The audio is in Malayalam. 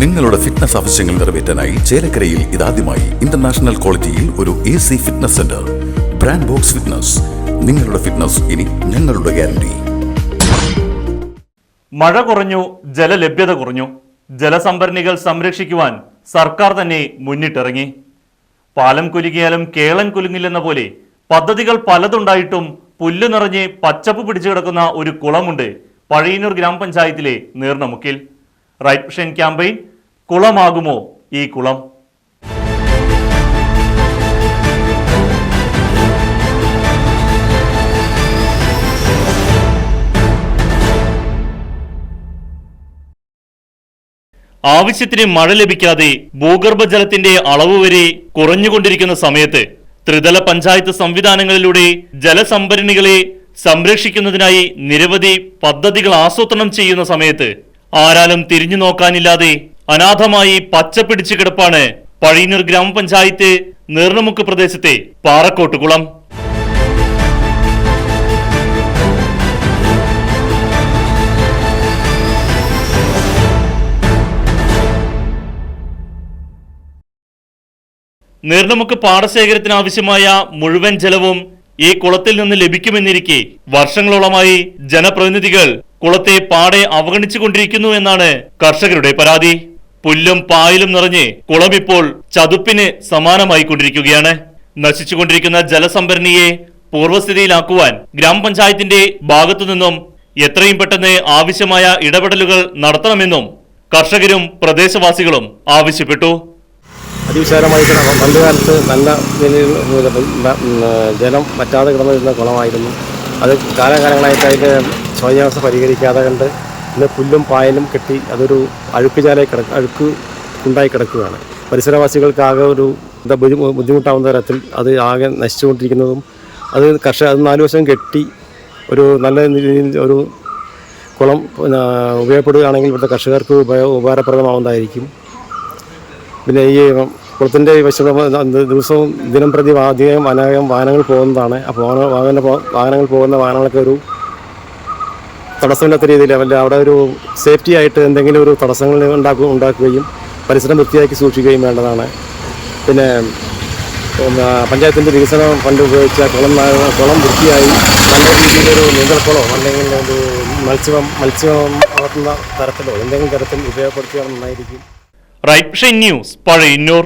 നിങ്ങളുടെ ഫിറ്റ്നസ് ആവശ്യങ്ങൾ നിറവേറ്റാനായി ചേലക്കരയിൽ ഇതാദ്യമായി ഇന്റർനാഷണൽ ക്വാളിറ്റിയിൽ ഒരു A C fitness centre brand box fitness നിങ്ങളുടെ ഫിറ്റ്നസ് ഇനി ഞങ്ങളുടെ ഗ്യാരണ്ടി മഴ കുറഞ്ഞു ജലലഭ്യത കുറഞ്ഞു. ജലസംഭരണികൾ സംരക്ഷിക്കുവാൻ സർക്കാർ തന്നെ മുന്നിട്ടിറങ്ങി. പാലം കുലുങ്ങിയാലും കേളം കുലുങ്ങില്ലെന്ന പോലെ പദ്ധതികൾ പലതുണ്ടായിട്ടും പുല്ല് നിറഞ്ഞ് പച്ചപ്പ് പിടിച്ചു കിടക്കുന്ന ഒരു കുളമുണ്ട് പഴയന്നൂർ ഗ്രാമപഞ്ചായത്തിലെ നീർണമുക്കിൽ റൈറ്റ് മിഷൻ ക്യാമ്പയിൻ കുളമാകുമോ ഈ കുളം? ആവശ്യത്തിന് മഴ ലഭിക്കാതെ ഭൂഗർഭജലത്തിന്റെ അളവ് വരെ കുറഞ്ഞുകൊണ്ടിരിക്കുന്ന സമയത്ത് ത്രിതല പഞ്ചായത്ത് സംവിധാനങ്ങളിലൂടെ ജലസംഭരണികളെ സംരക്ഷിക്കുന്നതിനായി നിരവധി പദ്ധതികൾ ആസൂത്രണം ചെയ്യുന്ന സമയത്ത് ആരാലും തിരിഞ്ഞു നോക്കാനില്ലാതെ അനാഥമായി പച്ച പിടിച്ചു കിടപ്പാണ് പഴയന്നൂർ ഗ്രാമപഞ്ചായത്ത് നീർണമുക്ക് പ്രദേശത്തെ പാറക്കോട്ടുകുളം നീർണമുക്ക് പാടശേഖരത്തിനാവശ്യമായ മുഴുവൻ ജലവും ഈ കുളത്തിൽ നിന്ന് ലഭിക്കുമെന്നിരിക്കെ വർഷങ്ങളോളമായി ജനപ്രതിനിധികൾ കുളത്തെ പാടെ അവഗണിച്ചുകൊണ്ടിരിക്കുന്നു എന്നാണ് കർഷകരുടെ പരാതി. പുല്ലും പായലും നിറഞ്ഞ് കുളം ഇപ്പോൾ ചതുപ്പിന് സമാനമായിക്കൊണ്ടിരിക്കുകയാണ്. നശിച്ചുകൊണ്ടിരിക്കുന്ന ജലസംഭരണിയെ പൂർവസ്ഥിതിയിലാക്കുവാൻ ഗ്രാമപഞ്ചായത്തിന്റെ ഭാഗത്തു നിന്നും എത്രയും പെട്ടെന്ന് ആവശ്യമായ ഇടപെടലുകൾ നടത്തണമെന്നും കർഷകരും പ്രദേശവാസികളും ആവശ്യപ്പെട്ടു. അതിവിശാലമായി നല്ല കാലത്ത് നല്ല ജലം വറ്റാതെ കിടന്നിരുന്ന കുളമായിരുന്നു. അത് കാലകാലങ്ങളായിട്ട് അതിന്റെ ശോചനാവസ്ഥ പരിഹരിക്കാതെ കണ്ട് ഇന്ന് പുല്ലും പായലും കെട്ടി അതൊരു അഴുക്കുചാലായി കിട അഴുക്ക് ഉണ്ടായി കിടക്കുകയാണ്. പരിസരവാസികൾക്ക് ആകെ ഒരു എന്താ ബുദ്ധിമുട്ടാവുന്ന തരത്തിൽ അത് ആകെ നശിച്ചുകൊണ്ടിരിക്കുന്നതും അത് കർഷക അത് നാല് വശം കെട്ടി ഒരു നല്ല രീതിയിൽ ഒരു കുളം പിന്നെ ഉപയോഗപ്പെടുകയാണെങ്കിൽ ഇവിടുത്തെ കർഷകർക്ക് ഉപയോ ഉപകാരപ്രദമാവുന്നതായിരിക്കും. പിന്നെ ഈ കുളത്തിന്റെ വശം ദിവസവും ദിനം പ്രതി അധികം അനേകം വാഹനങ്ങൾ പോകുന്നതാണ്. അപ്പോൾ വാഹന വാഹനങ്ങൾ പോകുന്ന വാഹനങ്ങൾക്ക് ഒരു തടസ്സമില്ലാത്ത രീതിയിൽ അവരുടെ അവിടെ ഒരു സേഫ്റ്റി ആയിട്ട് എന്തെങ്കിലും ഒരു തടസ്സങ്ങൾ ഉണ്ടാക്കുക ഉണ്ടാക്കുകയും പരിസരം വൃത്തിയാക്കി സൂക്ഷിക്കുകയും വേണ്ടതാണ്. പിന്നെ പഞ്ചായത്തിന്റെ വികസന ഫണ്ട് ഉപയോഗിച്ച കുളം കുളം വൃത്തിയായി നല്ല രീതിയിലൊരു നീന്തൽക്കുളമോ അല്ലെങ്കിൽ ഒരു മത്സ്യം മത്സ്യം വളർത്തുന്ന തരത്തിലോ എന്തെങ്കിലും തരത്തിൽ ഉപയോഗപ്പെടുത്തിയാൽ നന്നായിരിക്കും. Right news Pazhayannur